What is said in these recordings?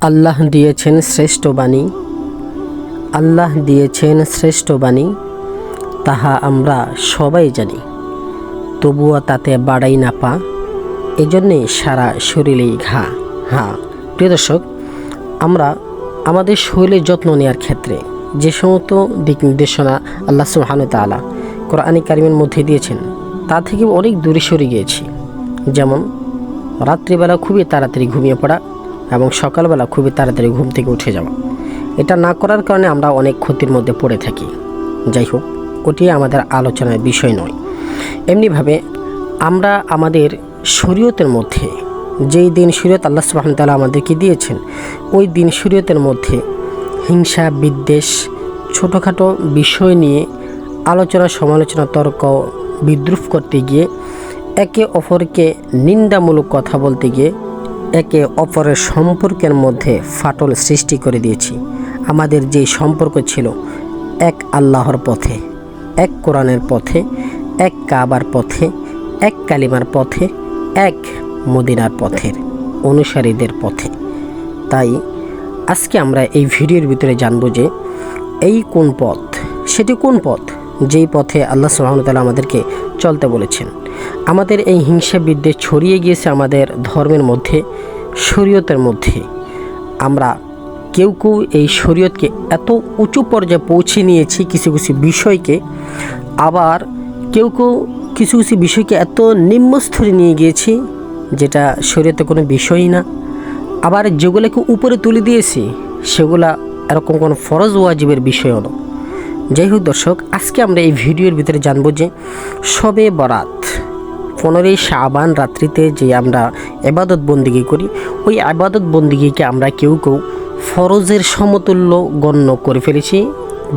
আল্লাহ দিয়েছেন শ্রেষ্ঠ বাণী। আল্লাহ দিয়েছেন শ্রেষ্ঠ বাণী, তাহা আমরা সবাই জানি। তবুও তাতে বাড়াই না পা, এজন্যে সারা শরীরেই ঘা। হ্যাঁ প্রিয় দর্শক, আমরা আমাদের শরীরের যত্ন নেওয়ার ক্ষেত্রে যে সমস্ত দিক নির্দেশনা আল্লাহ সুহান তালা কোরআনী কারিমের মধ্যে দিয়েছেন, তা থেকে অনেক দূরে সরে গিয়েছি। যেমন, রাত্রিবেলা খুবই তাড়াতাড়ি ঘুমিয়ে পড়া এবং সকালবেলা খুবই তাড়াতাড়ি ঘুম থেকে উঠে যাওয়া। এটা না করার কারণে আমরা অনেক ক্ষতির মধ্যে পড়ে থাকি। যাই হোক, ওটি আমাদের আলোচনার বিষয় নয়। এমনিভাবে আমরা আমাদের শরীয়তের মধ্যে যেই দিন শরীয়ত আল্লাহ সুবাহন তালা আমাদেরকে দিয়েছেন, ওই দিন শরীয়তের মধ্যে হিংসা, বিদ্বেষ, ছোটোখাটো বিষয় নিয়ে আলোচনা, সমালোচনা, তর্ক বিদ্রুপ করতে গিয়ে, একে অপরকে নিন্দামূলক কথা বলতে গিয়ে একে অপরের সম্পর্কের মধ্যে ফাটল সৃষ্টি করে দিয়েছি। আমাদের যে সম্পর্ক ছিল এক আল্লাহর পথে, এক কোরআনের পথে, এক কাবার পথে, এক কালিমার পথে, এক মদিনার পথের অনুসারীদের পথে। তাই আজকে আমরা এই ভিডিওর ভিতরে জানব যে এই কোন পথ, সেটি কোন পথ, যেই পথে আল্লাহ সুহামতাল্লাহ আমাদেরকে চলতে বলেছেন। আমাদের এই হিংসা বিদ্বেষ ছড়িয়ে গিয়েছে আমাদের ধর্মের মধ্যে, শরীয়তের মধ্যে। আমরা কেউ কেউ এই শরীয়তকে এত উঁচু পর্যায়ে পৌঁছে নিয়েছি কিছু কিছু বিষয়কে, আবার কেউ কেউ কিছু কিছু বিষয়কে এত নিম্নস্তরে নিয়ে গিয়েছি, যেটা শরীয়তে কোনো বিষয়ই না। আবার যেগুলোকে উপরে তুলে দিয়েছি, সেগুলা এরকম কোনো ফরজ ওয়াজিবের বিষয় হলো যাই হোক দর্শক, আজকে আমরা এই ভিডিওর ভিতরে জানব যে সবে বরাত পনেরোই শাবান রাত্রিতে যে আমরা এবাদত বন্দিগি করি, ওই আবাদত বন্দিগিকে আমরা কেউ কেউ ফরজের সমতুল্য গণ্য করে ফেলেছি।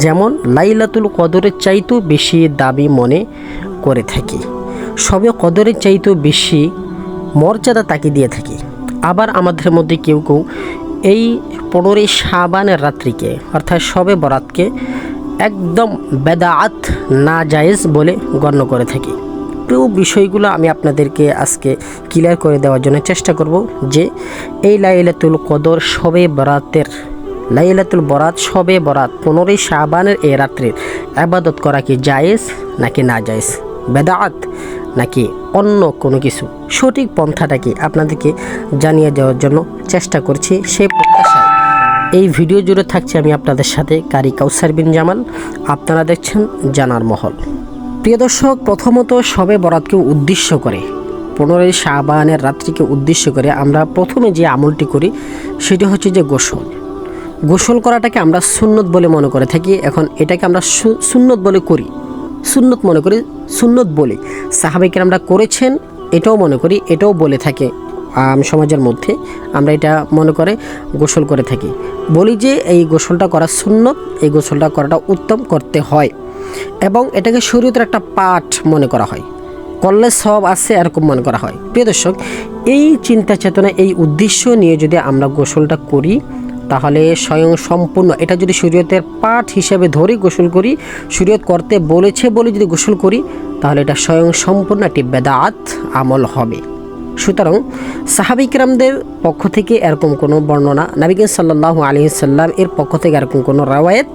যেমন লাইলাতুল কদরের চাইতেও বেশি দাবি মনে করে থাকি। সবে কদরের চাইতেও বেশি মর্যাদা তাকে দিয়ে থাকি। আবার আমাদের মধ্যে কেউ কেউ এই পনেরোই শাবানের রাত্রিকে, অর্থাৎ সবে বরাতকে একদম বেদাআত না জায়েজ বলে গণ্য করে থাকি। প্রিয় বিষয়গুলো আমি আপনাদেরকে আজকে ক্লিয়ার করে দেওয়ার জন্য চেষ্টা করব যে এই লাইলাতুল কদর সবে বরাতের, লাইলাতুল বরাত সবে বরাত পনেরোই শাবানের এই রাত্রির আবাদত করা কি জায়েজ নাকি না জায়েজ? বেদাত নাকি অন্য কোনো কিছু? সঠিক পন্থাটা কি আপনাদেরকে জানিয়ে দেওয়ার জন্য চেষ্টা করছি সেই প্রত্যাশায়। এই ভিডিও জুড়ে থাকছে আমি আপনাদের সাথে কারি কাউসার বিন জামাল। আপনারা দেখছেন জানার মহল। প্রিয় দর্শক, প্রথমত সবে বরাতকে উদ্দেশ্য করে, পনেরোই শাহবানের রাত্রিকে উদ্দেশ্য করে আমরা প্রথমে যে আমলটি করি, সেটি হচ্ছে যে গোসল। গোসল করাটাকে আমরা সুন্নত বলে মনে করে থাকি। এখন এটাকে আমরা সুন্নত বলে করি। সুন্নত মনে করি, সুন্নত বলি। সাহাবিকে আমরা করেছেন, এটাও মনে করি, এটাও বলে থাকে সমাজের মধ্যে আমরা এটা মনে করে গোসল করে থাকি। বলি যে এই গোসলটা করা সুন্নত, এই গোসলটা করাটা উত্তম করতে হয়। এবং এটাকে শরীয়তের একটা পাঠ মনে করা হয়। করলে সব আছে, এরকম মনে করা হয়। প্রিয় দর্শক, এই চিন্তা চেতনা, এই উদ্দেশ্য নিয়ে যদি আমরা গোসলটা করি, তাহলে স্বয়ং সম্পূর্ণ, এটা যদি শরীয়তের পাঠ হিসেবে ধরে গোসল করি, শরীয়ত করতে বলেছে বলে যদি গোসল করি, তাহলে এটা স্বয়ং সম্পূর্ণ একটি বেদাত আমল হবে। সুতরাং সাহাবিকরামদের পক্ষ থেকে এরকম কোনো বর্ণনা নাবিকিন সাল্লাহ আলী সাল্লাম এর পক্ষ থেকে এরকম কোনো রাওয়ায়েত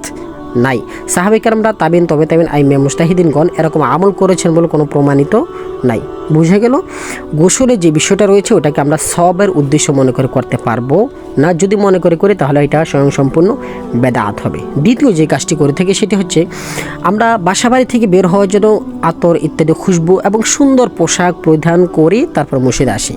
নাই। সাহাবিকারমরা তাবিন, তবে তাবিন আইমে মুস্তাহিদিনগণ এরকম আমল করেছেন বলে কোনো প্রমাণিত নাই। বুঝে গেল? গোসলের যে বিষয়টা রয়েছে, ওটাকে আমরা সবের উদ্দেশ্য মনে করে করতে পারব না? যদি মনে করে করি, তাহলে এটা স্বয়ং সম্পূর্ণ বেদাত হবে। দ্বিতীয় যে কাজটি করে থাকে, সেটি হচ্ছে আমরা বাসাবাড়ি থেকে বের হওয়ার জন্য আতর ইত্যাদি, খুশবু এবং সুন্দর পোশাক পরিধান করে, তারপর মসজিদে আসি।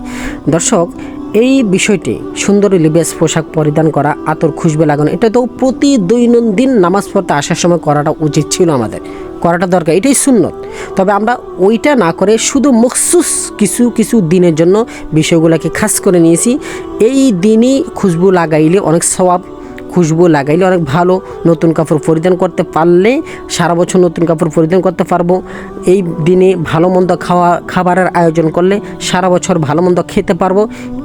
দর্শক এই বিষয়টি সুন্দর লিবেস পোশাক পরিধান করা, আতর খুশবে লাগানো, এটা তো প্রতি দৈনন্দিন নামাজ পড়তে আসার সময় করাটা উচিত ছিল আমাদের। করাটা দরকার, এটাই সুন্নত। তবে আমরা ওইটা না করে শুধু মখসুস কিছু কিছু দিনের জন্য বিষয়গুলোকে খাস করে নিয়েছি। এই দিনই খুশবু লাগাইলে অনেক সওয়াব খুশবু লাগাইলে অনেক ভালো নতুন কাপড় পরিধান করতে পারলে সারা বছর নতুন কাপড় পরিধান করতে পারব। এই দিনে ভালো মন্দ খাওয়া, খাবারের আয়োজন করলে সারা বছর ভালো মন্দ খেতে পারব।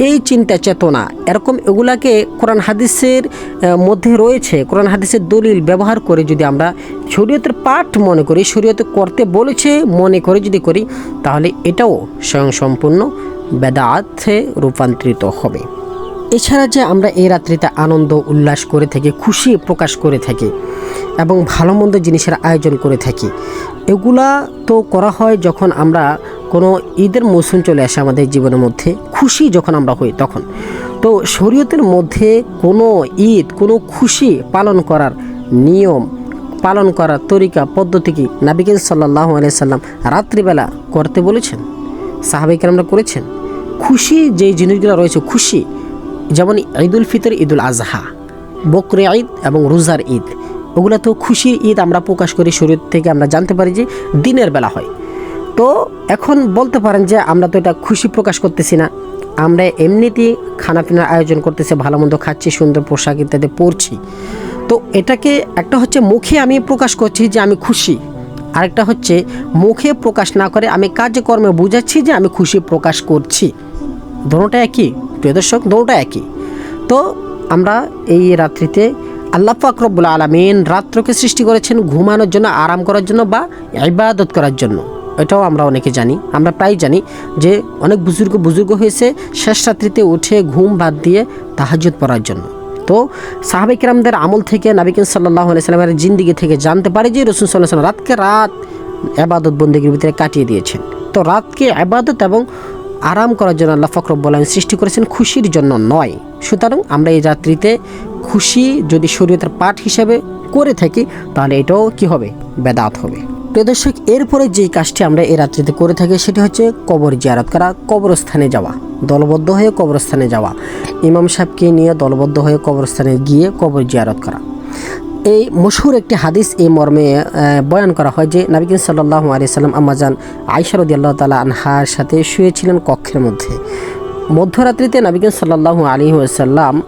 এই চিন্তা চেতনা, এরকম এগুলাকে কোরআন হাদিসের মধ্যে রয়েছে। কোরআন হাদিসের দলিল ব্যবহার করে যদি আমরা শরীয়তের পাঠ মনে করি, শরীয়তে করতে বলেছে মনে করে যদি করি, তাহলে এটাও স্বয়ংসম্পূর্ণ বেদাতে রূপান্তরিত হবে। এছাড়া যে আমরা এই রাত্রিতে আনন্দ, উল্লাস করে থাকি, খুশি প্রকাশ করে থাকি এবং ভালো মন্দ জিনিসের আয়োজন করে থাকি, এগুলা তো করা হয় যখন আমরা কোনো ঈদের মৌসুম চলে আসে আমাদের জীবনের মধ্যে, খুশি যখন আমরা হই তখন। তো শরীয়তের মধ্যে কোনো ঈদ, কোনো খুশি পালন করার নিয়ম, পালন করার তরিকা, পদ্ধতি কি নাবিকেন সাল্লাহ আলিয়াল্লাম রাত্রিবেলা করতে বলেছেন? সাহাবিকে আমরা করেছেন? খুশি যে জিনিসগুলো রয়েছে, খুশি যেমন ঈদুল ফিতর, ঈদুল আজহা, বকরে ঈদ এবং রোজার ঈদ। ওগুলো তো খুশির ঈদ আমরা প্রকাশ করি, শরীর থেকে আমরা জানতে পারি যে দিনের বেলা হয়। তো এখন বলতে পারেন যে আমরা তো এটা খুশি প্রকাশ করতেছি না। আমরা এমনিতেই খানাপিনার আয়োজন করতেছি ভালো মন্দ খাচ্ছি, সুন্দর পোশাক ইত্যাদি পরছি। তো এটাকে একটা হচ্ছে মুখে আমি প্রকাশ করছি যে আমি খুশি। আরেকটা হচ্ছে মুখে প্রকাশ না করে আমি কাজে কর্মে বুঝাচ্ছি যে আমি খুশি প্রকাশ করছি। দোনোটা একই, প্রিয় দর্শক, দোনোটা একই। তো আমরা এই রাত্রিতে আল্লাহ পাক রব্বুল আলমিন রাত্রকে সৃষ্টি করেছেন ঘুমানোর জন্য, আরাম করার জন্য বা ইবাদত করার জন্য। এটাও আমরা অনেকে জানি, আমরা প্রায় জানি যে অনেক বুজুর্গ বুজুর্গ হয়েছে শেষ রাত্রিতে উঠে ঘুম বাদ দিয়ে তাহাজুদ পড়ার জন্য। তো সাহাবিক রামদের আমল থেকে নাবিকিন সাল্লাহ সাল্লামের জিন্দিগি থেকে জানতে পারে যে রসুন সাল্লাহ রাতকে রাত আবাদত বন্দীগীর ভিতরে কাটিয়ে দিয়েছেন। তো রাতকে আবাদত এবং আরাম করার জন্য আল্লাহ ফকরব্বুল আলম সৃষ্টি করেছেন খুশির জন্য নয়। সুতরাং আমরা এই রাত্রিতে খুশি যদি শরীয়তের পাঠ হিসেবে করে থাকি, তাহলে এটাও কি হবে? বেদাত হবে। প্রিয় দর্শক, এরপরে যেই কাজটি আমরা এই রাত্রিতে করে থাকি, সেটি হচ্ছে কবর জিয়ারত করা, কবরস্থানে যাওয়া, দলবদ্ধ হয়ে কবরস্থানে যাওয়া। ইমাম সাহেবকে নিয়ে দলবদ্ধ হয়ে কবরস্থানে গিয়ে কবর জিয়ারত করা। এই মশহুর একটি হাদিস এই মর্মে বয়ান করা হয় যে নাবিকিন সাল্লাহ আলি সাল্লাম আম্মাজান আইসারদি আল্লাহ তালা আনহার সাথে শুয়েছিলেন কক্ষের মধ্যে। মধ্যরাত্রিতে নাবিকিন সাল্লাহ আলী সাল্লাম আহ,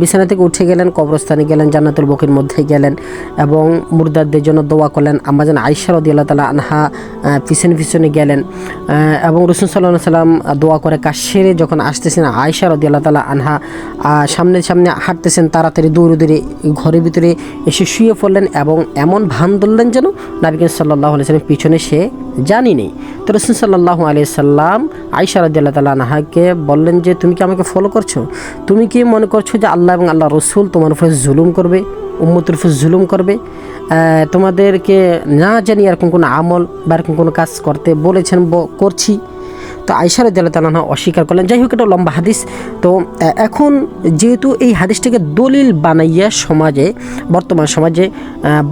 বিছানা থেকে উঠে গেলেন, কবরস্থানে গেলেন, জান্নাতুল বকির মধ্যে গেলেন এবং মুর্দারদের জন্য দোয়া করলেন। আম্মাজান আইসা রদি আল্লাহ তালা আনহা পিছনে পিছনে গেলেন এবং রসুল সাল্লাহ সাল্লাম দোয়া করে কাজ সেরে যখন আসতেছেন আয়সা রদি আল্লাহ তালা আনহা সামনে সামনে হাঁটতেছেন, তাড়াতাড়ি দৌড়ে দৌড়ে ঘরের ভিতরে এসে শুয়ে পড়লেন এবং এমন ভান ধরলেন যেন নাবিকিন সাল্লাহ আলি সাল্লাম পিছনে সে জানি নেই তো রসুল সাল্লাহ আলি সাল্লাম আইসার রদি আল্লাহ তালা নাহাকে বললেন যে, তুমি কি আমাকে ফলো করছ? তুমি কি মনে করছ যে আল্লাহ এবং আল্লাহ রসুল তোমার উপরে জুলুম করবে, উম্মতের উপর জুলুম করবে? তোমাদেরকে না জানি এরকম কোনো আমল বা এরকম কোনো কাজ করতে বলেছেন করছি। তো আইসার তালানা অস্বীকার করলেন। যাই হোক, এটা লম্বা হাদিস। তো এখন যেহেতু এই হাদিসটাকে দলিল বানাইয়া সমাজে, বর্তমান সমাজে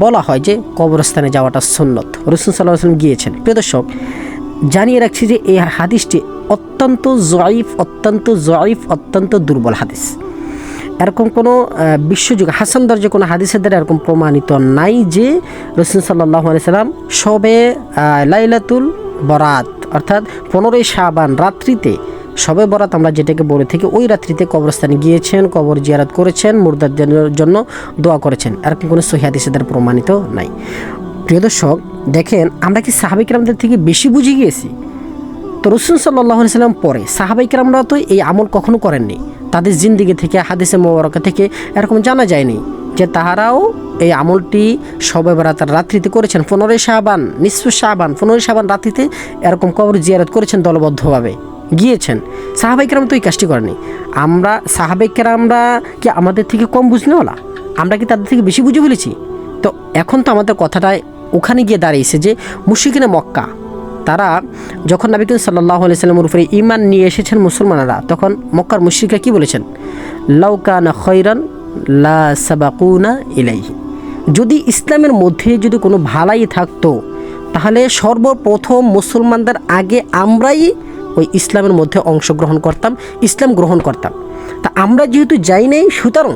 বলা হয় যে কবরস্থানে যাওয়াটা সুন্নত। রসুল সাল্লাহ আসলাম গিয়েছেন। প্রিয় দর্শক, জানিয়ে রাখছি যে এই হাদিসটি অত্যন্ত জয়ীফ অত্যন্ত জয়ীফ, অত্যন্ত দুর্বল হাদিস। এরকম কোনো বিশ্বযুগ, হাসান দর্জে কোনো হাদিসের দ্বারা এরকম প্রমাণিত নাই যে রসুল সাল্লাহ আলি সাল্লাম সবে লাইলাতুল বরাত অর্থাৎ পনেরোই শাহবান রাত্রিতে সবে বরাত আমরা যেটাকে বলে থেকে, ওই রাত্রিতে কবরস্থানে গিয়েছেন, কবর জিয়ারত করেছেন, মুর্দাদের জন্য দোয়া করেছেন। এরকম কোনো সহি হাদিসের দ্বারা প্রমাণিত নাই। প্রিয় দর্শক, দেখেন, আমরা কি সাহাবিকরামদের থেকে বেশি বুঝে গিয়েছি? তো রসুল সাল্লাহ সাল্লাম পরে সাহাবাইকরামরা তো এই আমল কখনো করেননি। তাদের জিন্দিগি থেকে, হাদিসে মোবারকা থেকে এরকম জানা যায়নি যে তাহারাও এই আমলটি সবে বেড়াতার রাত্রিতে করেছেন। পনেরোই শাহবান নিঃস্ব শাহবান পনেরোই শাহবান রাত্রিতে এরকম কবর জিয়ারত করেছেন দলবদ্ধভাবে, গিয়েছেন। সাহাবাইকেরাম তো এই কাজটি করেনি আমরা সাহাবাইকেরামরা কি আমাদের থেকে কম বুঝনেওয়ালা? আমরা কি তাদের থেকে বেশি বুঝে ফেলেছি? তো এখন তো আমাদের কথাটা ওখানে গিয়ে দাঁড়িয়েছে যে মুশিকিনে মক্কা তারা যখন নাবিকুল সাল্লাহ সাল্লামের উপরে ইমান নিয়ে এসেছেন মুসলমানেরা, তখন মক্কার মুশ্রিকরা কি বলেছেন? লাউকানা খৈরান লা সাবাকুনা ইলাইহি। যদি ইসলামের মধ্যে যদি কোনো ভালাই থাকতো, তাহলে সর্বপ্রথম মুসলমানদের আগে আমরাই ওই ইসলামের মধ্যে অংশগ্রহণ করতাম, ইসলাম গ্রহণ করতাম। তা আমরা যেহেতু যাই নাই, সুতরাং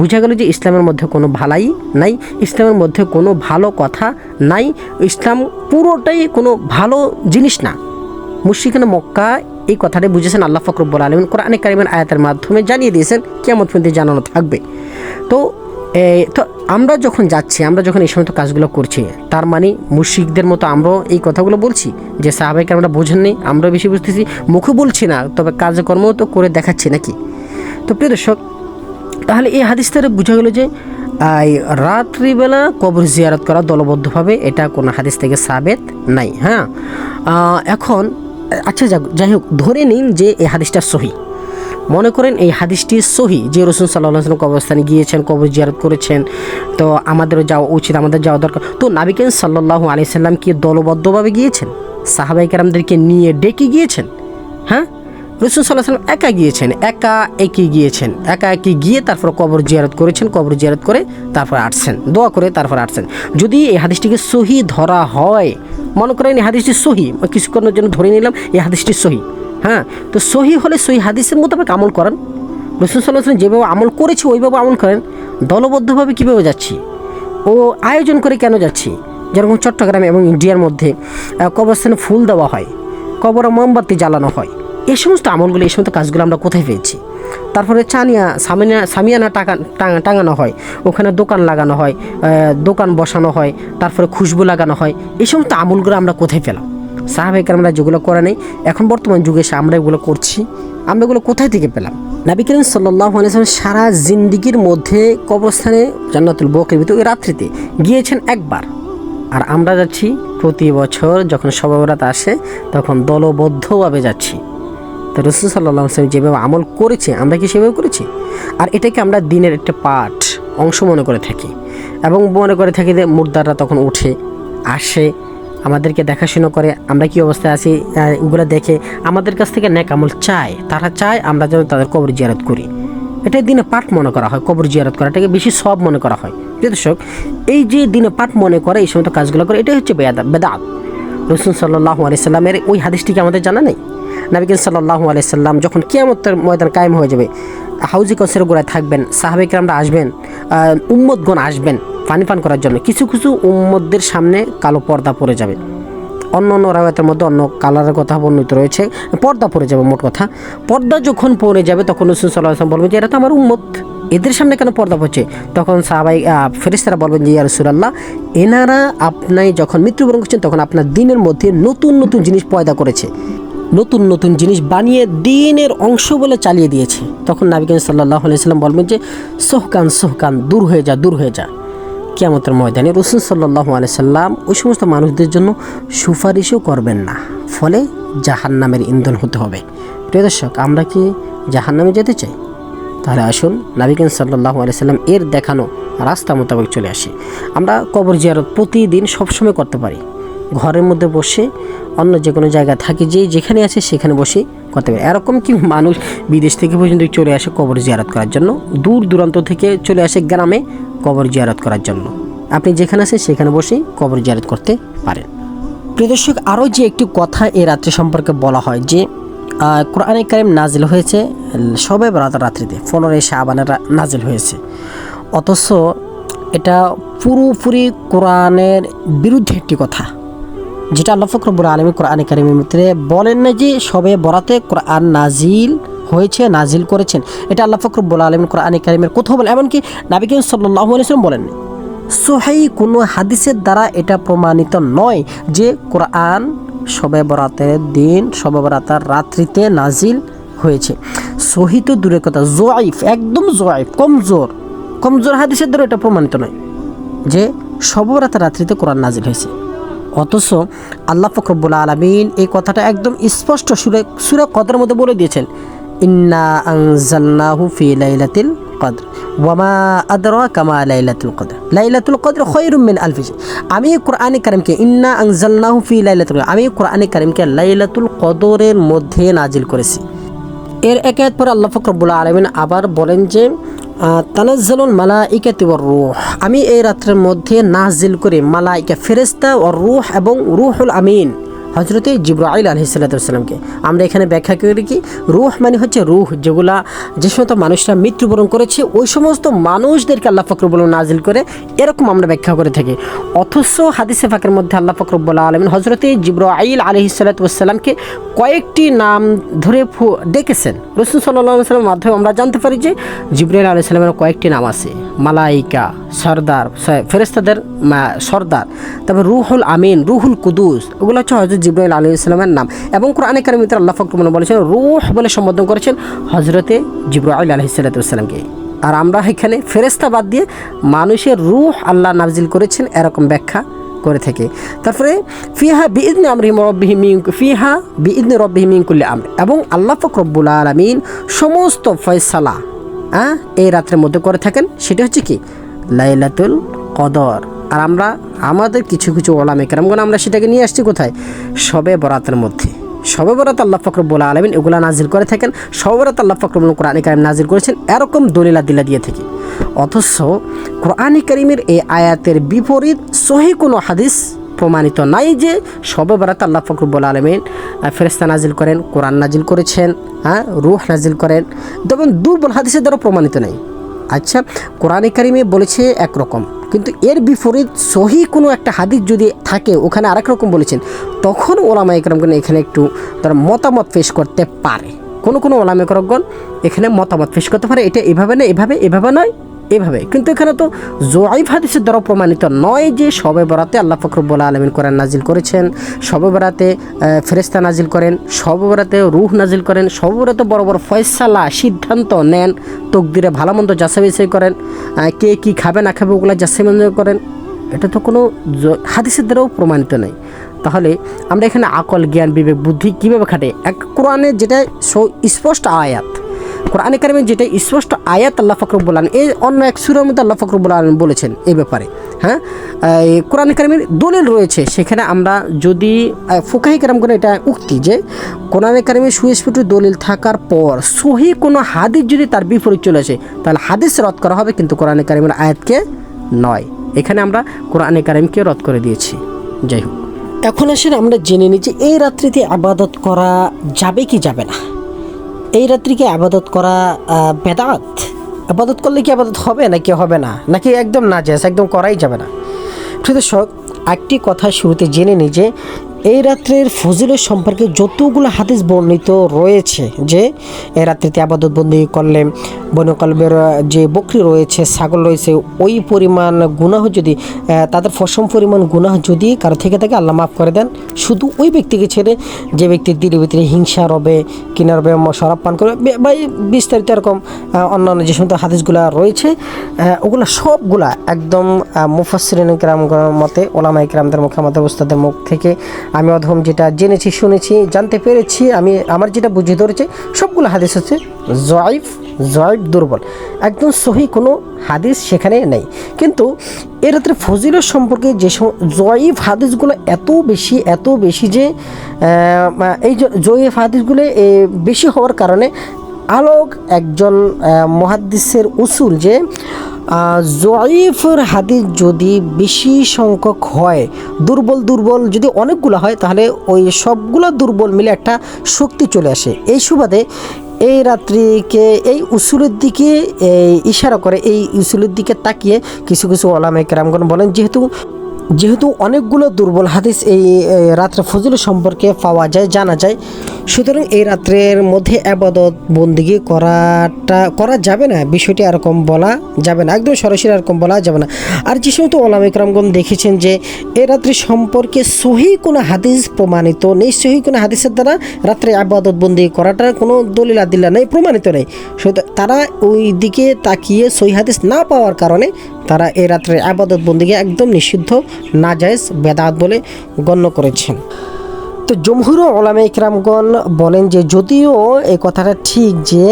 বোঝা গেল যে ইসলামের মধ্যে কোনো ভালাই নাই, ইসলামের মধ্যে কোনো ভালো কথা নাই, ইসলাম পুরোটাই কোনো ভালো জিনিস না। মুশিকানে মক্কা এই কথাটাই বুঝেছেন, আল্লাহ ফকরবুল আলমিন কোরআনে কারিমের আয়াতের মাধ্যমে জানিয়ে দিয়েছেন কেমন পর্যন্ত জানানো থাকবে। তো তো আমরা যখন যাচ্ছি, আমরা যখন এই সমস্ত কাজগুলো করছি, তার মানে মুশিকদের মতো আমরাও এই কথাগুলো বলছি, যে সাহাবাইকে আমরা বোঝেননি আমরা বেশি বুঝতেছি, মুখে বলছি না, তবে কাজকর্মও তো করে দেখাচ্ছি নাকি? তো প্রিয় দর্শক তাহলে এই হাদিস থেকে বোঝা গেল যে রাত্রিবেলা কবর জিয়ারত করা দলবদ্ধভাবে এটা কোনো হাদিস থেকে সাবেত নাই হ্যাঁ? এখন আচ্ছা যাক, যাই হোক, ধরে নিন যে এই হাদিসটা সহি। মনে করেন এই হাদিসটি সহি, যে রসুন সাল্লাহ কবরস্থানে গিয়েছেন, কবর জিয়ারত করেছেন, তো আমাদেরও যাওয়া উচিত, আমাদের যাওয়া দরকার। তো নাবিকেন সাল্লাহ আলি সাল্লাম কি দলবদ্ধভাবে গিয়েছেন? সাহাবাই কারামদেরকে নিয়ে ডেকে গিয়েছেন? হ্যাঁ? রসুল সাল্লাহ সাল্লাম একা গিয়েছেন, একা একই গিয়েছেন, একা একই গিয়ে তারপর কবর জিয়ারত করেছেন, কবর জিয়ারত করে তারপর আসছেন, দোয়া করে তারপর আসছেন। যদি এই হাদিসটিকে সহি ধরা হয়, মনে করেন এই হাদিসটি সহি কিছুক্ষণের জন্য ধরে নিলাম, এই হাদিসটি সহি হ্যাঁ? তো সহি হলে সহি হাদিসের মোতাবেক আমল করেন। রসুল সাল্লাহ সাল্লাম যেভাবে আমল করেছি, ওইভাবে আমল করেন। দলবদ্ধভাবে কীভাবে যাচ্ছি? ও আয়োজন করে কেন যাচ্ছি? যেরকম চট্টগ্রাম এবং ইন্ডিয়ার মধ্যে কবরস্থানে ফুল দেওয়া হয়, কবর মোমবাতি জ্বালানো হয় এই সমস্ত আমলগুলো, এই সমস্ত কাজগুলো আমরা কোথায় পেয়েছি? তারপরে চানিয়া, সামিনা, সামিয়ানা টাকা, টাঙা- টাঙানো হয়। ওখানে দোকান লাগানো হয় দোকান বসানো হয়, তারপরে খুশবু লাগানো হয়। এই সমস্ত আমলগুলো আমরা কোথায় পেলাম? সাহাবেক আমরা যেগুলো করে নেই, এখন বর্তমান যুগে এসে আমরা এগুলো করছি। আমরা এগুলো কোথায় থেকে পেলাম? নাবি করিম সাল্লাহ সারা জিন্দিগির মধ্যে কবরস্থানে জান্নাতুল বকের ভিতরে রাত্রিতে গিয়েছেন একবার। আর আমরা যাচ্ছি প্রতি বছর যখন সবাবরাত আসে, তখন দলবদ্ধভাবে যাচ্ছি। তো রসুল সাল্লাহ আসলাম যেভাবে আমল করেছে, আমরা কি সেভাবে করেছি? আর এটাকে আমরা দিনের একটা পাঠ, অংশ মনে করে থাকি। এবং মনে করে থাকি যে মুর্দাররা তখন উঠে, আসে, আমাদেরকে দেখাশোনা করে, আমরা কি অবস্থায় আছি ওগুলো দেখে আমাদের কাছ থেকে ন্যাক আমল চায়, তারা চায় আমরা যেন তাদের কবর জিয়ারত করি। এটাই দিনে পাঠ মনে করা হয়, কবর জিয়ারত করা, এটাকে বেশি সব মনে করা হয়। দর্শক, এই যে দিনে পাঠ মনে করে, এই সমস্ত কাজগুলো করে, এটাই হচ্ছে বেদা বেদাত। রসুল সাল্লাহ আলাইসাল্লামের ওই হাদিসটিকে আমাদের জানা নেই? নাবিকিন সাল্লাহ আলাইসাল্লাম যখন কিয়ামতের ময়দান কায়েম হয়ে যাবে হাউজি কসের গোড়ায় থাকবেন সাহাবেকরামরা আসবেন আহ, উম্মতগণ আসবেন পানি পান করার জন্য। কিছু কিছু উম্মতদের সামনে কালো পর্দা পড়ে যাবে। অন্য অন্য রায়তের মধ্যে অন্য কালারের কথা বর্ণিত রয়েছে পর্দা পড়ে যাবে মোট কথা। পর্দা যখন পড়ে যাবে তখন রসুল সাল্লাহ আসলাম বলবেন যে এরা তো আমার উম্মত। এদের সামনে কেন পর্দা পড়ছে? তখন সাহাবাই ফেরিস্তারা বলবেন যে ইয়া রসুলাল্লাহ এনারা আপনি যখন মৃত্যুবরণ করছেন তখন আপনার দিনের মধ্যে নতুন নতুন জিনিস পয়দা করেছে। নতুন নতুন জিনিস বানিয়ে দিনের অংশ বলে চালিয়ে দিয়েছে। তখন নাবিকান সাল্লাহ আলাইসাল্লাম বলবেন যে, সোহকান সোহকান, দূর হয়ে যা, দূর হয়ে যা। কিয়ামতের ময়দানে রসুল সাল্লাহ আলাইসাল্লাম ওই সমস্ত মানুষদের জন্য সুপারিশও করবেন না। ফলে জাহান্নামের ইন্ধন হতে হবে। প্রিয় দর্শক, আমরা কি জাহান্নামে যেতে চাই? তাহলে আসুন নাবিকান সাল্লাহ আলাইসাল্লাম এর দেখানো রাস্তা মোতাবেক চলে আসি। আমরা কবর জিয়ারত প্রতিদিন সবসময় করতে পারি। ঘরের মধ্যে বসে, অন্য যে কোনো জায়গায় থাকি যে যেখানে আছে সেখানে বসে করতে পারি এরকম কি মানুষ বিদেশ থেকে পর্যন্ত চলে আসে কবর জিয়ারত করার জন্য? দূর দূরান্ত থেকে চলে আসে গ্রামে কবর জিয়ারত করার জন্য। আপনি যেখানে আছেন সেখানে বসেই কবর জিয়ারত করতে পারেন। প্রিয় দর্শক, আরও যে একটি কথা এই রাত্রি সম্পর্কে বলা হয় যে কোরআনে কারিম নাজিল হয়েছে, সবে বরাত রাত্রিতে, পনেরোই শাহবানের রা- নাজিল হয়েছে। অথচ এটা পুরোপুরি কোরআনের বিরুদ্ধে একটি কথা। যেটা আল্লাহ ফকরবুল আলমী কোরআনে কারিমের মধ্যে বলেন না যে সবে বরাতে কোরআন নাজিল হয়েছে, নাজিল করেছেন। এটা আল্লাহ ফকরবুল আলমী কোরআনে কারিমের কোথাও বলেন, এমনকি নাবিকে আলিয়াম বলেননি সোহাই কোনো হাদিসের দ্বারা এটা প্রমাণিত নয় যে কোরআন সবে বরাতের দিন, সবে বরাতের রাত্রিতে নাজিল হয়েছে। সহি তো দূরের কথা, জোয়াইফ, একদম জোয়াইফ, কমজোর। কমজোর হাদিসের দ্বারা এটা প্রমাণিত নয় যে সবরাতের রাত্রিতে কোরআন নাজিল হয়েছে। অথচ আল্লাহ ফকরবুল আলমিন এই কথাটা একদম স্পষ্ট সুরে সুরে কদরের মধ্যে বলে দিয়েছেন ইন্না আনজালনাহু ফি লাইলাতিল কদর, ওয়ামা আদরা কামা লাইলাতুল কদর লাইলাতুল কদর খৈরুম মিন আলফি শাহ। আমি কোরআনে কারিমকে ইন্না আনজালনাহু ফি লাইলাতুল কদর। আমি কোরআনে কারিমকে লাইলাতুল কদরের মধ্যে নাজিল করেছি এর এক পরে আল্লাহ ফকরবুল আলমিন আবার বলেন যে তানাজ্জালুল মালাইকাতি ওয়ার রূহ। আমি এই রাত্রের মধ্যে নাজিল করে মালাইকা ফেরেস্তা ও রুহ এবং রুহুল আমিন হজরতে জিব্রাইল আলহি সাল্লাতামকে আমরা এখানে ব্যাখ্যা করি কি, রুহ মানে হচ্ছে রুহ যেগুলা যে সমস্ত মানুষরা মৃত্যুবরণ করেছে, ওই সমস্ত মানুষদেরকে আল্লাহ ফকরবুল নাজিল করে এরকম আমরা ব্যাখ্যা করে থাকি। অথচ হাদিসে ফাঁকের মধ্যে আল্লাহ ফকরবুল্লা আলমিন হজরতে জিব্রাইল আলহি সাল্লাতামকে কয়েকটি নাম ধরে ডেকেছেন। রসুল সাল্লামের মাধ্যমে আমরা জানতে পারি যে জিব্রাইল আলহি সাল্লামের কয়েকটি নাম আছে। মালাইকা, সর্দার ফেরেস্তাদের সর্দার, তারপর রুহুল আমিন, রুহুল কুদুস, ওগুলো হচ্ছে হজরত জিব্রাইল আলী ইসলামের নাম। এবং কোরআনে কারিমিতে আল্লাহ ফকরমন বলেছেন, রুহ বলে সম্বোধন করেছেন হজরতে জিব্রাইল আলহি সাল্লাতামকে আর আমরা এখানে ফেরেস্তা বাদ দিয়ে মানুষের রুহ আল্লাহ নাজিল করেছেন এরকম ব্যাখ্যা। করে থাকে। তারপরে, ফিহা বিদনে আমরি রব্বিহিম ফিহা বিদনে কুল্লি আমর। এবং আল্লাহ ফকরব্বুল রব্বুল আলামিন সমস্ত ফয়সালা হ্যাঁ এই রাত্রের মধ্যে করে থাকেন। সেটা হচ্ছে কি? লাইলাতুল কদর। আর আমরা, আমাদের কিছু কিছু ওলামে কেরামগণ, আমরা সেটাকে নিয়ে আসছি কোথায়? সবে বরাতের মধ্যে। সবে বরাত আল্লাহ ফকরবুল আলমিন এগুলা নাজিল করে থাকেন। সবে বরাত আল্লাহ ফকরবুল কোরআন কারিম নাজিল করেছেন। এরকম দলিলা দিলা দিয়ে থেকে। অথচ কোরআন করিমের এই আয়াতের বিপরীত সহি কোনো হাদিস প্রমাণিত নাই যে সবে বরাত আল্লাহ ফকরবুল আলমিন ফেরেস্তা নাজিল করেন, কোরআন নাজিল করেছেন হ্যাঁ রুহ নাজিল করেন। তখন দুর্বল হাদিসের দ্বারা প্রমাণিত নেই। আচ্ছা কোরআনে কারিমে বলেছে একরকম। কিন্তু এর বিপরীত সহি কোনো একটা হাদিস যদি থাকে, ওখানে আরেক রকম বলেছেন, তখন ওলামা একরমগণ এখানে একটু তারা মতামত পেশ করতে পারে। কোনো কোনো ওলামা একরমগণ এখানে মতামত পেশ করতে পারে, এটা এভাবে না, এভাবে এভাবে নয়। এভাবে। কিন্তু এখানে তো জোয়াইফ হাদিসের দ্বারা প্রমাণিত নয় যে সবে বরাতে আল্লাহ ফকরবুল আলমিন কোরআন নাজিল করেছেন, সবে বরাতে ফেরেস্তা নাজিল করেন, সবে বরাতে রুহ নাজিল করেন, সবে বরাতে বড় বড় ফয়সালা, সিদ্ধান্ত নেন, তকদিরে ভালো মন্দ যাচাই করেন কে কি খাবে না খাবে ওগুলো যাচাই করেন। এটা তো কোনো হাদিসের দ্বারাও প্রমাণিত নেই। তাহলে আমরা এখানে আকল, জ্ঞান, বিবেক, বুদ্ধি কীভাবে খাটে? এক কোরআনে যেটা স্পষ্ট আয়াত কোরআনে কারিমে যেটা স্পষ্ট আয়াত আল্লাহ ফকরবুল আলম এই অন্য এক সুরের মধ্যে আল্লাহ ফকরবুল আলম বলেছেন এই ব্যাপারে হ্যাঁ? কোরআনে কারিমের দলিল রয়েছে, সেখানে আমরা যদি ফুকাহি কারাম করে এটা উক্তি যে, কোরআনে কারিমে সুস্ফুট দলিল থাকার পর সহি কোনো হাদিস যদি তার বিপরীত চলে আসে, তাহলে হাদিস রদ করা হবে, কিন্তু কোরআনে কারিমের আয়াতকে নয়। এখানে আমরা কোরআনে কারিমকে রদ করে দিয়েছি। যাই হোক। এখন আসেন আমরা জেনে নিই যে এই রাত্রিতে আবাদত করা যাবে কি যাবে না। এই রাত্রিকে আবাদত করা বেদাত? আবাদত করলে কি আবাদত হবে নাকি হবে না? নাকি একদম না যায় একদম করাই যাবে না? আছে একটি কথা শুরুতে জেনে নিই যে এই রাত্রের ফজিলের সম্পর্কে যতগুলো হাদিস বর্ণিত রয়েছে যে এই রাত্রিতে আবাদত বন্দি করলে বনকল্পের যে বকরি রয়েছে, ছাগল রয়েছে, ওই পরিমাণ গুনাহ যদি তাদের ফসম পরিমাণ গুনাহ যদি কারও থেকে থাকে, আল্লাহ মাফ করে দেন। শুধু ওই ব্যক্তিকে ছেড়ে যে ব্যক্তির দিলের ভিতরে হিংসা রবে কিনা রবে শরাব পান করবে বা বিস্তারিত এরকম অন্যান্য যে সমস্ত হাদিসগুলো রয়েছে ওগুলো সবগুলা একদম মুফাসরিন ইকরাম মতে ওলামা ইকরামদের মুখে, আমাদের উস্তাদের মুখ থেকে আমি অধম যেটা জেনেছি শুনেছি জানতে পেরেছি আমি আমার যেটা বুঝে ধরেছি সবগুলো হাদিস হচ্ছে জয়ফ জয়ফ দুর্বল। একদম সহি কোনো হাদিস সেখানে নেই। কিন্তু এর রাত্রে ফজিলত সম্পর্কে যে জয়ীফ হাদিসগুলো এত বেশি এত বেশি যে এই জয়ীফ হাদিসগুলো বেশি হওয়ার কারণে আলোক একজন আহ, মহাদ্দিসের উসুল যে জয়ীফের হাদিস যদি বেশি সংখ্যক হয়, দুর্বল দুর্বল যদি অনেকগুলো হয়, তাহলে ওই সবগুলো দুর্বল মিলে একটা শক্তি চলে আসে। এই সুবাদে এই রাত্রিকে, এই উসুলের দিকে ইশারা করে, এই উসুলের দিকে তাকিয়ে কিছু কিছু ওলামে কেরামগণ বলেন, যেহেতু যেহেতু অনেকগুলো দুর্বল হাদিস এই রাত্রে ফজিল সম্পর্কে পাওয়া যায়, জানা যায়, সুতরাং এই রাত্রের মধ্যে আবাদত বন্দিগি করাটা, করা যাবে না। বিষয়টি এরকম বলা যাবে না। একদম সরাসরি এরকম বলা যাবে না। আর যে সমস্ত ওলাম ইকরামগণ দেখেছেন যে, এই রাত্রি সম্পর্কে সহি কোনো হাদিস প্রমাণিত নেই, সহি কোনো হাদিসের দ্বারা রাত্রে আবাদত বন্দি করাটার কোনো দলিল আদিল্লা নেই, প্রমাণিত নেই। তারা ওই দিকে তাকিয়ে সহি হাদিস না পাওয়ার কারণে তারা এই রাত্রে আবাদত বন্দিকে একদম নিষিদ্ধ নাজায়েজ বেদাত বলে গণ্য করেছেন। তো জমহুর ওলামে ইকরামগণ বলেন যে যদিও এই কথাটা ঠিক যে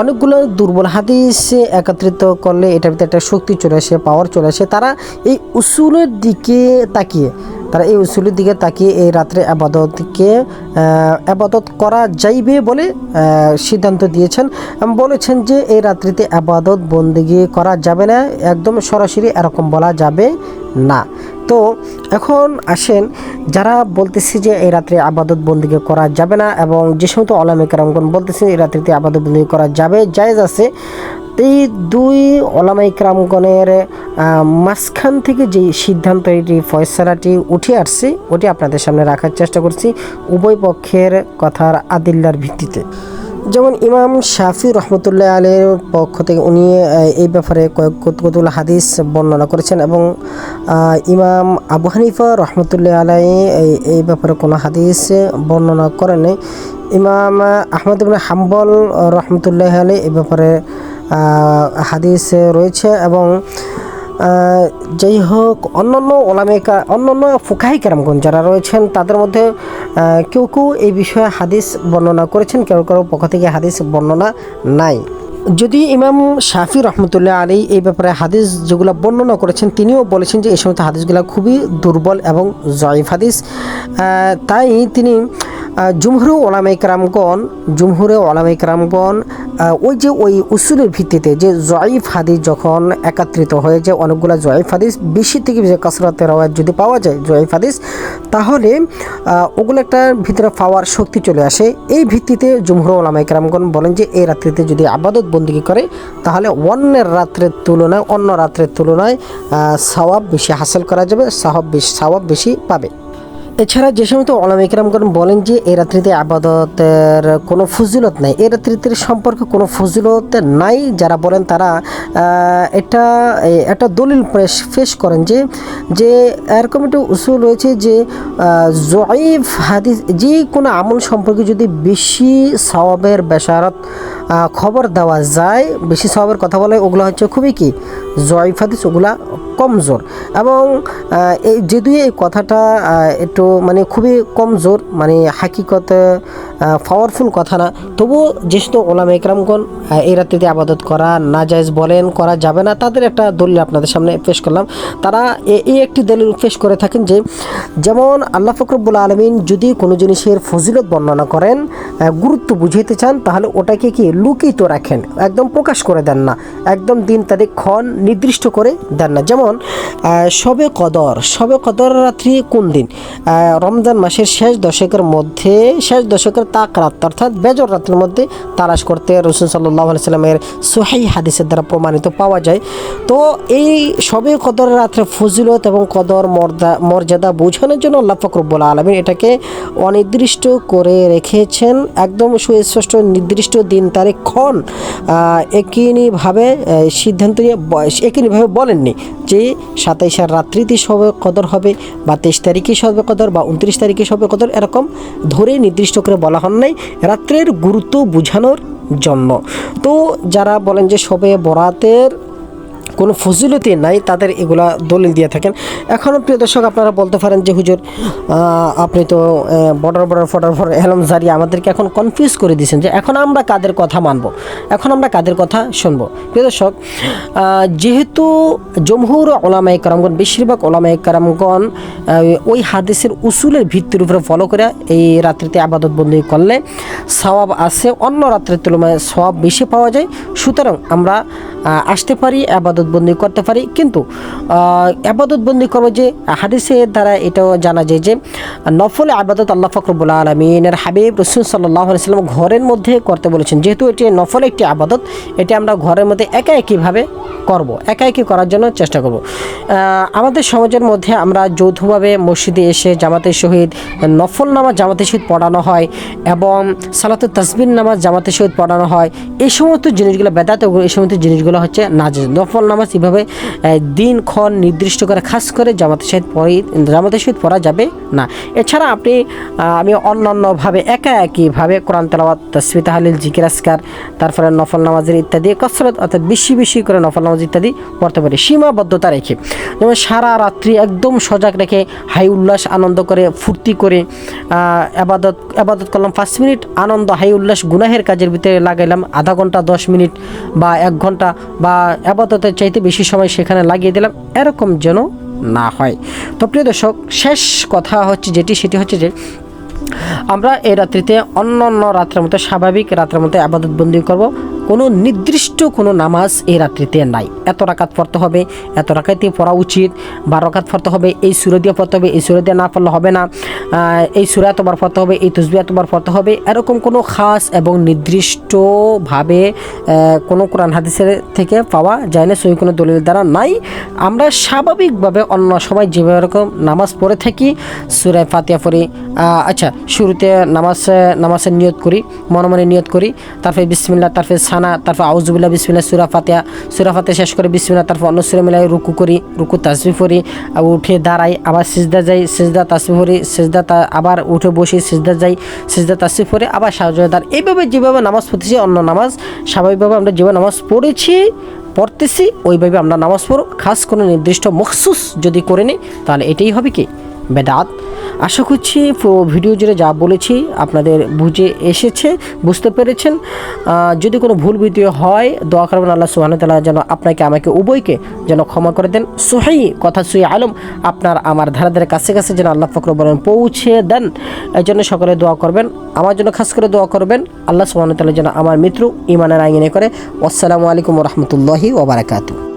অনেকগুলো দুর্বল হাদিস একত্রিত করলে এটার ভিতরে একটা শক্তি চলে আসে পাওয়ার চলে আসে, তারা এই উসুলের দিকে তাকিয়ে, তারা এই উসুলের দিকে তাকিয়ে এই রাত্রে আবাদতকে আবাদত করা যাইবে বলে সিদ্ধান্ত দিয়েছেন। বলেছেন যে এই রাত্রিতে আবাদত বন্দিগি করা যাবে না, একদম সরাসরি এরকম বলা যাবে না। তো এখন আসেন যারা বলতেছে যে এই রাত্রে আবাদত বন্দিকে করা যাবে না এবং যে সমস্ত অলামে কারামগণ বলতেছে এই রাত্রিতে আবাদত বন্দিকে করা যাবে জায়েজ আছে। এই দুই ওলামা ইকরামগণের আহ, মাঝখান থেকে যে সিদ্ধান্ত এটি ফয়সালাটি উঠে আসছে ওটি আপনাদের সামনে রাখার চেষ্টা করছি উভয় পক্ষের কথার আদিল্লার ভিত্তিতে। যেমন ইমাম শাফি রহমতুল্লাহ আলের পক্ষ থেকে উনি এই ব্যাপারে কয়েক কতগুলো হাদিস বর্ণনা করেছেন এবং ইমাম আবু হানিফা রহমতুল্লাহ আলাই এই- ব্যাপারে কোনো হাদিস বর্ণনা করেনি ইমাম আহমদ হাম্বল রহমতুল্লাহ আলী এই ব্যাপারে হাদিস রয়েছে এবং যাই হোক অন্যান্য ওলামেকা অন্যান্য ফুকাহি কেরামগণ যারা রয়েছেন, তাদের মধ্যে কেউ কেউ এই বিষয়ে হাদিস বর্ণনা করেছেন, কেউ কেউ পক্ষ থেকে হাদিস বর্ণনা নাই। যদি ইমাম শাফি রহমতুল্লাহ আলী এই ব্যাপারে হাদিস যেগুলো বর্ণনা করেছেন, তিনিও বলেছেন যে এই সমস্ত হাদিসগুলো খুবই দুর্বল এবং জয়ীফ হাদিস। তাই তিনি জুমহুরে ওলামাই রামগণ জুমহুরে ওলামাই রামগণ ওই যে ওই উসুলের ভিত্তিতে যে জয়ীফ হাদিস যখন একাত্রিত হয়ে যায়, অনেকগুলো জয়ীফ হাদিস, বেশি থেকে বেশি কাসরাতের আওয়াজ যদি পাওয়া যায় জয়ীফ হাদিস, তাহলে ওগুলো একটা ভিতরে পাওয়ার শক্তি চলে আসে। এই ভিত্তিতে জুমহুর ওলামাই রামগণ বলেন যে, এই রাত্রিতে যদি আবাদত বন্দিগি করে, তাহলে অন্যের রাত্রের তুলনায়, অন্য রাত্রের তুলনায় সওয়াব বেশি হাসিল করা যাবে সাহব বেশি সওয়াব বেশি পাবে। এছাড়া যে সমস্ত ওলামিকরামগণ বলেন যে এই রাত্রিতে আবাদতের কোনো ফজিলত নাই এই রাত্রিতে সম্পর্কে কোনো ফজিলত নাই যারা বলেন তারা এটা একটা দলিল পেশ পেশ করেন যে যে এরকম একটা উসুল রয়েছে যে জয়ীফ হাদিস যে কোনো আমল সম্পর্কে যদি বেশি সওয়াবের বেশারত আহ, খবর দেওয়া যায় বেশি সওয়াবের কথা বলে ওগুলো হচ্ছে খুবই কি? জয়ীফ হাদিস ওগুলা কমজোর। এবং এই যদিও এই কথাটা একটু মানে খুবই কমজোর মানে হাকিকত পাওয়ারফুল কথা না। তবুও যেহেতু ওলাম একরামগণ এই রাত্রিতে আবাদত করা না জায়েজ বলেন, করা যাবে না, তাদের একটা দলিল আপনাদের সামনে পেশ করলাম। তারা এই একটি দলিল পেশ করে থাকেন যে, যেমন আল্লাহ ফকরবুল আলমিন যদি কোনো জিনিসের ফজিলত বর্ণনা করেন গুরুত্ব বুঝাইতে চান, তাহলে ওটাকে কি লুকিত রাখেন? একদম প্রকাশ করে দেন না। একদম দিন তারিখ, ক্ষণ নির্দিষ্ট করে দেন না। যেমন শবে কদর শবে কদর রাত্রি কোন দিন? রমজান মাসের শেষ দশকের মধ্যে, শেষ দশকের তাক রাত অর্থাৎ বেজর রাতের মধ্যে তালাশ করতে রসুল সাল্লাহ সাল্লামের সোহাই হাদিসের দ্বারা প্রমাণিত পাওয়া যায়। তো এই শবে কদর রাত্রে ফজিলত এবং কদর মর্যাদা মর্যাদা বোঝানোর জন্য আল্লাহ ফকরবুল আলমিন এটাকে অনির্দিষ্ট করে রেখেছেন। একদম সুস্পষ্ট নির্দিষ্ট দিন তারিখ ক্ষণ একইভাবে সিদ্ধান্ত নিয়ে একইভাবে বলেননি যে সাতাইশের রাত্রিতে সবে কদর হবে বা তেইশ তারিখে সবে কদর বা উনত্রিশ তারিখে সবে কদর এরকম ধরে নির্দিষ্ট করে বলা হন নাই। রাত্রের গুরুত্ব বোঝানোর জন্য। তো যারা বলেন যে সবে বরাতের কোনো ফজিলতি নাই, তাদের এগুলা দলিল দিয়ে থাকেন। এখনও প্রিয় দর্শক, আপনারা বলতে পারেন যে, হুজুর আপনি তো বর্ডার বর্ডার ফটার ফর এলম জারি, আমাদেরকে এখন কনফিউজ করে দিয়েছেন যে, এখন আমরা কাদের কথা মানব? এখন আমরা কাদের কথা শুনব? প্রিয় দর্শক যেহেতু জমহুর ওলামাই কারামগণ, বেশিরভাগ ওলামাই কারামগণ ওই হাদিসের উসুলের ভিত্তির উপরে ফলো করে এই রাত্রিতে আবাদত বন্দি করলে সওয়াব আছে। অন্য রাত্রের তুলনায় সওয়াব বেশি পাওয়া যায়। সুতরাং আমরা আসতে পারি আবাদত বন্দি করতে পারি। কিন্তু আবাদত বন্দি করব যে হাদিসের দ্বারা এটাও জানা যায় যে, নফল আবাদত আল্লাহ ফকরবুল আলমিনের হাবিব রসুল সাল্লাহ সাল্লাম ঘরের মধ্যে করতে বলেছেন। যেহেতু এটি নফল একটি আবাদত, এটি আমরা ঘরের মধ্যে একা একইভাবে করব একা একই করার জন্য চেষ্টা করব। আমাদের সমাজের মধ্যে আমরা যৌথভাবে মসজিদে এসে জামাতের সহিত নফল নামাজ জামাতের সহিত পড়ানো হয় এবং সালাতুল তাসবির নামাজ জামাতের সহিত পড়ানো হয়। এই সমস্ত জিনিসগুলো বেদাত এই সমস্ত জিনিসগুলো হচ্ছে নাজ নফল নামাজ এভাবে আহ, দিন ক্ষণ নির্দিষ্ট করে খাস করে জামাতের সহিত পড়ি জামাতের সহিত পড়া যাবে না। এছাড়া আপনি আমি অন্যান্যভাবে একা একইভাবে কোরআন তেলাওয়াত তসবি তাহালিল জিকির আসকার তারপরে নফল নামাজের ইত্যাদি কসরত অর্থাৎ বেশি বেশি করে নফল নামাজ ইত্যাদি পড়তে পারি। সীমাবদ্ধতা রেখে। যেমন সারা রাত্রি একদম সজাগ রেখে হাই উল্লাস, আনন্দ করে, ফুর্তি করে আবাদত আবাদত করলাম পাঁচ মিনিট, আনন্দ, হাই উল্লাস, গুনাহের কাজের ভিতরে লাগাইলাম আধা ঘণ্টা, দশ মিনিট বা এক ঘণ্টা বা আবাদতের চাইতে বেশি সময় সেখানে লাগিয়ে দিলাম। এরকম যেন না হয়। তো প্রিয় দর্শক, শেষ কথা হচ্ছে যেটি, সেটি হচ্ছে যে, আমরা এই রাত্রিতে অন্য অন্য রাত্রের মতো স্বাভাবিক রাত্রের মতো আবাদত বন্দি করব। কোনো নির্দিষ্ট কোনো নামাজ এই রাত্রিতে নাই। এত রাকাত পড়তে হবে, এত রাকাতে পড়া উচিত। বারো রাকাত পড়তে হবে, এই সুরে দিয়ে পড়তে হবে, এই সুরে দিয়ে না পড়লে হবে না। এই সুরে এতবার পড়তে হবে, এই তসবি এতবার পড়তে হবে, এরকম কোনো খাস এবং নির্দিষ্টভাবে কোনো কোরআন হাদিসের থেকে পাওয়া যায় না সই কোনো দলিল দ্বারা নাই। আমরা স্বাভাবিকভাবে অন্য সময় যেভাবে এরকম নামাজ পড়ে থাকি সুরায় ফাতিয়া পড়ি আচ্ছা শুরুতে নামাজ, নামাজের নিয়ত করি, মনে মনে নিয়ত করি, তারপরে বিসমিল্লা তারপরে সানা তারপর আউজুবিল্লা বিসমিল্লা সুরা ফাতিয়া সুরা ফাতিয়া শেষ করে বিসমিল্লা তারপর অন্য সুরা মিলাই রুকু করি, রুকু তাসবি পড়ি উঠে দাঁড়াই, আবার সিজদা যাই, সিজদা তাসবি পড়ি সিজদা তা- আবার উঠে বসি, সিজদা যাই, সিজদা তাসবি পড়ি আবার সাহায্য এইভাবে যেভাবে নামাজ পড়তেছি, অন্য নামাজ, স্বাভাবিকভাবে আমরা যেভাবে নামাজ পড়েছি, পড়তেছি, ওইভাবে আমরা নামাজ পড়ো খাস কোনো নির্দিষ্ট মখসুস যদি করে নিই, তাহলে এটাই হবে কি? বেদাত। আশা করছি ভিডিও জুড়ে যা বলেছি আপনাদের বুঝে এসেছে, বুঝতে পেরেছেন। যদি কোনো ভুল ভিডিও হয়, দোয়া করবেন আল্লাহ সুহান তালা যেন আপনাকে, আমাকে, উভয়কে যেন ক্ষমা করে দেন। সোহাই কথা সুই আলম আপনার আমার ধারে ধারে কাছে কাছে যেন আল্লাহ ফকর বলেন পৌঁছে দেন। এই জন্য সকলে দোয়া করবেন। আমার জন্য খাস করে দোয়া করবেন। আল্লাহ সুহান তালা যেন আমার মিত্র ইমানের আইনে করে। আসসালামু আলাইকুম রহমতুল্লাহি ওবরাকাতু